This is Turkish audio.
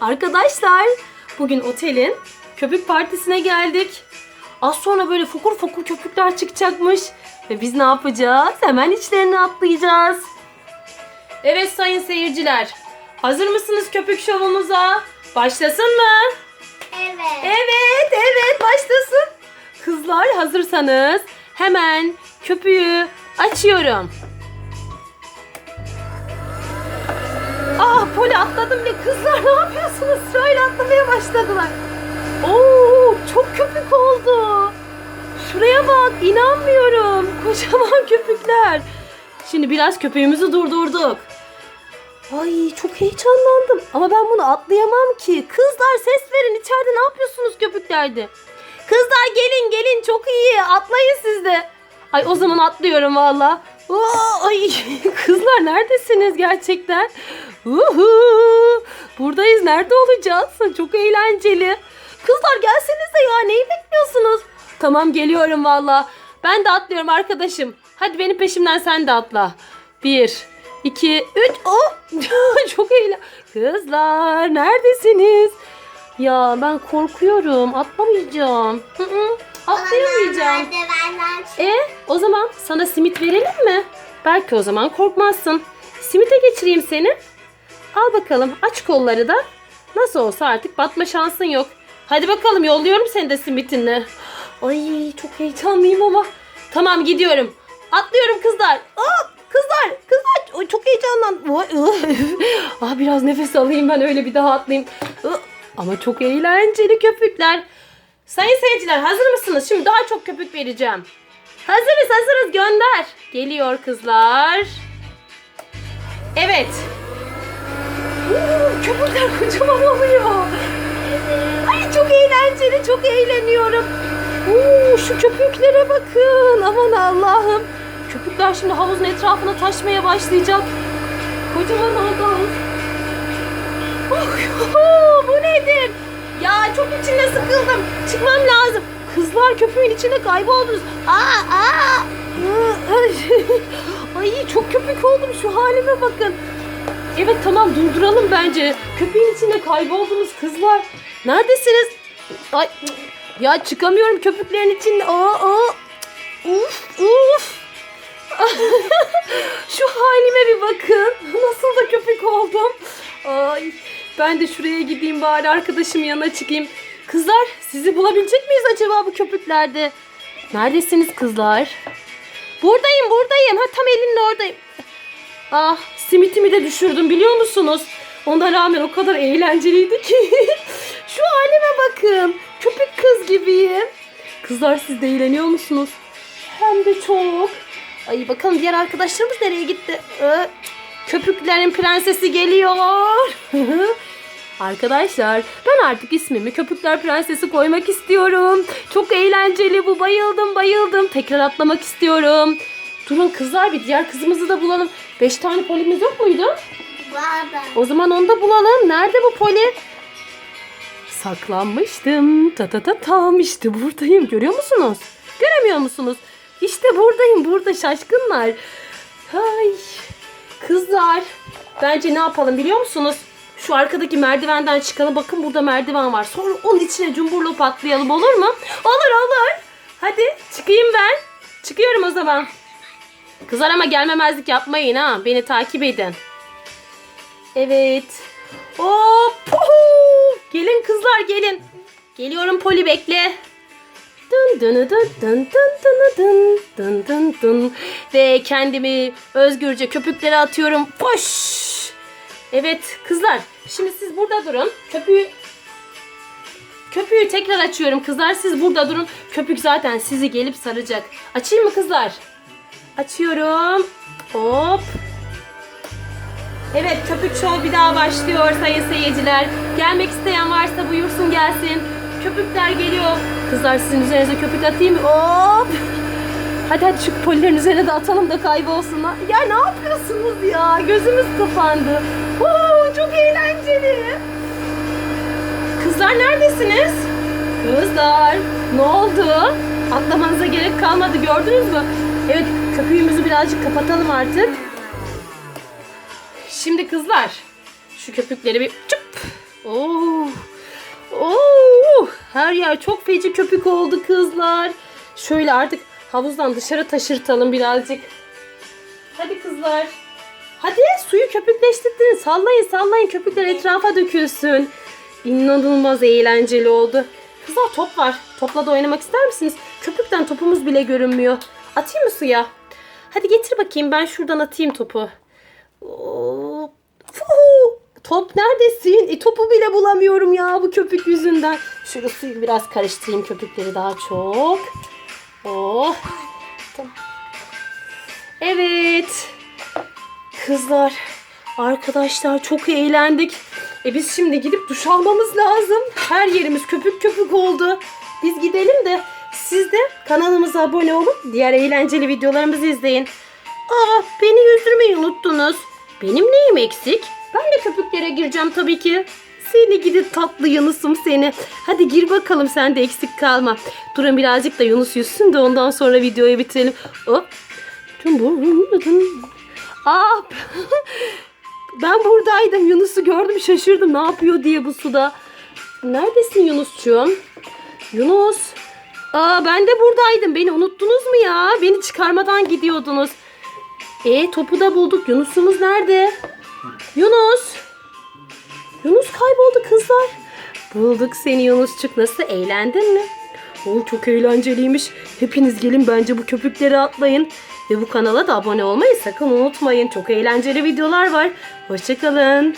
Arkadaşlar bugün otelin köpük partisine geldik. Az sonra böyle fokur fokur köpükler çıkacakmış. Ve biz ne yapacağız? Hemen içlerine atlayacağız. Evet sayın seyirciler. Hazır mısınız köpük şovumuza? Başlasın mı? Evet. Evet, evet başlasın. Kızlar hazırsanız hemen köpüğü açıyorum. Ah Poli atladım ve kızlar ne yapıyorsunuz? Sırayla atlamaya başladılar. Oo çok köpük oldu. Şuraya bak inanmıyorum. Kocaman köpükler. Şimdi biraz köpüğümüzü durdurduk. Ay çok heyecanlandım. Ama ben bunu atlayamam ki. Kızlar ses verin. İçeride ne yapıyorsunuz köpüklerde? Kızlar gelin gelin çok iyi. Atlayın siz de. Ay o zaman atlıyorum valla. Oo, Ay kızlar neredesiniz gerçekten? Uhu, buradayız. Nerede olacağız? Çok eğlenceli. Kızlar gelsenize ya. Neyi bekliyorsunuz? Tamam geliyorum valla. Ben de atlıyorum arkadaşım. Hadi benim peşimden sen de atla. Bir, iki, üç. Oh! Çok eğlen. Kızlar neredesiniz? Ya ben korkuyorum. Atlamayacağım. Hı hı, Atlayamayacağım. E o zaman sana simit verelim mi? Belki o zaman korkmazsın. Simite geçireyim seni. Al bakalım aç kolları da. Nasıl olsa artık batma şansın yok. Hadi bakalım yolluyorum seni de simitinle. Ay çok heyecanlıyım ama. Tamam gidiyorum. Atlıyorum kızlar. Aa, kızlar kızlar çok heyecanlandım. Ah, biraz nefes alayım ben öyle bir daha atlayayım. Ama çok eğlenceli köpükler. Sayın seyirciler hazır mısınız? Şimdi daha çok köpük vereceğim. Hazırız hazırız gönder. Geliyor kızlar. Evet. Köpükler kocaman oluyor. Ay çok eğlenceli çok eğleniyorum. Oo, şu köpüklere bakın. Aman Allah'ım. Köpükler şimdi havuzun etrafına taşmaya başlayacak. Kocaman oldu havuz. Oh, bu nedir? Ya çok içinde sıkıldım. Çıkmam lazım. Kızlar köpüğün içinde kayboldunuz. Aa, aa. Ay çok köpük oldum şu halime bakın. Evet tamam durduralım bence. Köpeğin içinde kayboldunuz kızlar. Neredesiniz? Ay ya çıkamıyorum köpüklerin içinde. Aa, aa. Uf uf. Şu halime bir bakın. Nasıl da köpek oldum. Ay, ben de şuraya gideyim bari arkadaşım yanına çıkayım. Kızlar sizi bulabilecek miyiz acaba bu köpüklerde? Neredesiniz kızlar? Buradayım buradayım. Ha tam elinin oradayım. Ah simitimi de düşürdüm biliyor musunuz? Ona rağmen o kadar eğlenceliydi ki. Şu halime bakın. Köpek kız gibiyim. Kızlar siz de eğleniyor musunuz? Hem de çok. Ay bakalım diğer arkadaşlarımız nereye gitti? Ee, köpüklerin prensesi geliyor. Arkadaşlar ben artık ismimi Köpükler Prensesi koymak istiyorum. Çok eğlenceli bu. Bayıldım bayıldım. Tekrar atlamak istiyorum. Durun kızlar bir diğer kızımızı da bulalım. Beş tane polimiz yok muydu? Vardı. O zaman onu da bulalım. Nerede bu poli? Saklanmıştım. Ta ta ta tam işte buradayım. Görüyor musunuz? Göremiyor musunuz? İşte buradayım. Burada şaşkınlar. Ay. Kızlar. Bence ne yapalım biliyor musunuz? Şu arkadaki merdivenden çıkalım. Bakın burada merdiven var. Sonra onun içine cumburlop atlayalım olur mu? Olur olur. Hadi çıkayım ben. Çıkıyorum o zaman. Kızlar ama gelmemezlik yapmayın ha. Beni takip edin. Evet. Hop. Gelin kızlar gelin. Geliyorum Poli bekle. Dın dın dın dın dın dın dın dın dın ve kendimi özgürce köpüklere atıyorum. Boş. Evet kızlar. Şimdi siz burada durun. Köpüğü Köpüğü tekrar açıyorum kızlar. Siz burada durun. Köpük zaten sizi gelip saracak. Açayım mı kızlar? Açıyorum. Hop. Evet köpük show bir daha başlıyor sayın seyirciler. Gelmek isteyen varsa buyursun gelsin. Köpükler geliyor. Kızlar sizin üzerinize köpük atayım mı? Hop. Hadi hadi şu polilerin üzerine de atalım da kaybolsunlar. Ya ne yapıyorsunuz ya? Gözümüz kapandı. Oo, çok eğlenceli. Kızlar neredesiniz? Kızlar ne oldu? Atlamanıza gerek kalmadı gördünüz mü? Evet köpüğümüzü birazcık kapatalım artık. Şimdi kızlar şu köpükleri bir çıp. Oo Her yer çok feci köpük oldu kızlar. Şöyle artık havuzdan dışarı taşırtalım birazcık. Hadi kızlar. Hadi suyu köpükleştirdin. Sallayın sallayın köpükler etrafa dökülsün. İnanılmaz eğlenceli oldu. Kızlar top var. Topla da oynamak ister misiniz? Köpükten topumuz bile görünmüyor. Atayım mı suya? Hadi getir bakayım ben şuradan atayım topu. Fuhu! Top neredesin? E, topu bile bulamıyorum ya bu köpük yüzünden. Şöyle suyu biraz karıştırayım köpükleri daha çok. Oh. Evet. Kızlar, arkadaşlar çok eğlendik. E biz şimdi gidip duş almamız lazım. Her yerimiz köpük köpük oldu. Biz gidelim de siz de kanalımıza abone olun. Diğer eğlenceli videolarımızı izleyin. Aa beni yüzdürmeyi unuttunuz. Benim neyim eksik? Ben de köpüklere gireceğim tabii ki. Seni gidi tatlı Yunus'um seni. Hadi gir bakalım sen de eksik kalma. Durun birazcık da Yunus yüzsün de ondan sonra videoyu bitirelim. Hop. Aa, ben buradaydım. Yunus'u gördüm şaşırdım. Ne yapıyor diye bu suda. Neredesin Yunus'cuğum? Yunus. Aa, ben de buradaydım. Beni unuttunuz mu ya? Beni çıkarmadan gidiyordunuz. E topu da bulduk. Yunus'umuz nerede? Yunus. Yunus kayboldu kızlar. Bulduk seni Yunusçuk. Nasıl eğlendin mi? Oo, çok eğlenceliymiş. Hepiniz gelin bence bu köpükleri atlayın. Ve bu kanala da abone olmayı sakın unutmayın. Çok eğlenceli videolar var. Hoşçakalın.